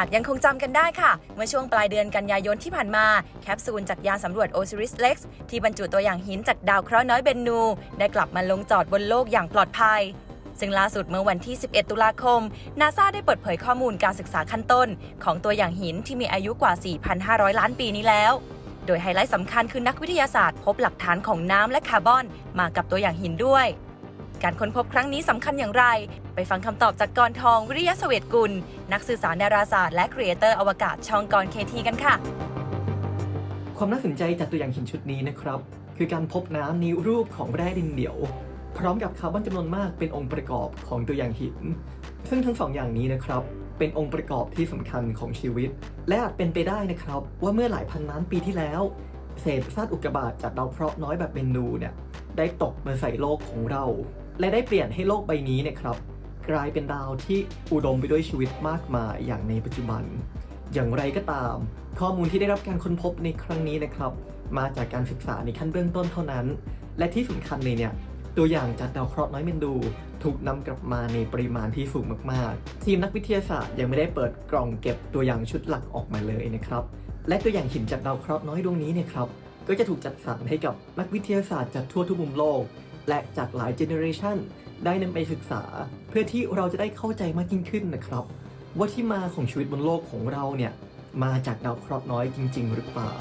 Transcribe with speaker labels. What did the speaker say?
Speaker 1: ากยังคงจำกันได้ค่ะ เมื่อช่วงปลายเดือนกันยายนที่ผ่านมา แคปซูลจากยานสำรวจ Osiris Rex ที่บรรจุตัวอย่างหินจากดาวเคราะห์น้อยเบนนู ได้กลับมาลงจอดบนโลกอย่างปลอดภัยซึ่งล่าสุดเมื่อวันที่ 11 ตุลาคม นาซาได้เปิดเผยข้อมูลการศึกษาขั้นต้น ของตัวอย่างหินที่มีอายุกว่า 4,500 ล้านปีนี้แล้ว โดยไฮไลท์สำคัญคือนักวิทยาศาสตร์พบหลักฐานของน้ำและคาร์บอนมากับตัวอย่างหินด้วย การค้นพบครั้งนี้สำคัญอย่างไร ไปฟังคำตอบจากกรทองวิริยะเสวตกุล นักสื่อสารดาราศาสตร์และครีเอเตอร์อวกาศช่องกรเคทีกันค่ะ
Speaker 2: ความน่าสนใจจากตัวอย่างหินชุดนี้นะครับ คือการพบน้ำในรูปของแร่ดินเหนียว พร้อมกับคาร์บอนจำนวนมากเป็นองค์ประกอบของตัวอย่างหิน ซึ่งทั้งสองอย่างนี้นะครับเป็นองค์ประกอบที่สำคัญของชีวิต และอาจเป็นไปได้นะครับ ว่าเมื่อหลายพันล้านปีที่แล้ว เศษซากอุกกาบาตจากดาวเคราะห์น้อยแบบเบนนูเนี่ยได้ตกมาใส่โลกของเรา และได้เปลี่ยนให้โลกใบนี้เนะครับกลายเป็นดาวที่อุดมไปด้วยชีวิตมากมายอย่างในปัจจุบัน อย่างไรก็ตาม ข้อมูลที่ได้รับการค้นพบในครั้งนี้นะครับ มาจากการศึกษาในขั้นเบื้องต้นเท่านั้น และที่สำคัญเลยเนี่ยตัวอย่างจากดาวเคราะห์น้อยเมนดู ถูกนำกลับมาในปริมาณที่สูงมากๆ ทีมนักวิทยาศาสตร์ยังไม่ได้เปิดกล่องเก็บตัวอย่างชุดหลักออกมาเลยนะครับ และตัวอย่างหินจากดาวเคราะห์น้อยดวงนี้เนี่ยครับก็จะถูกจัดสรรให้กับนักวิทยาศาสตร์จากทั่วทุกมุมโลก และจากหลายเจเนอเรชันได้นำไปศึกษา เพื่อที่เราจะได้เข้าใจมากยิ่งขึ้นนะครับ ว่าที่มาของชีวิตบนโลกของเราเนี่ยมาจากดาวเคราะห์น้อยจริง ๆ หรือเปล่า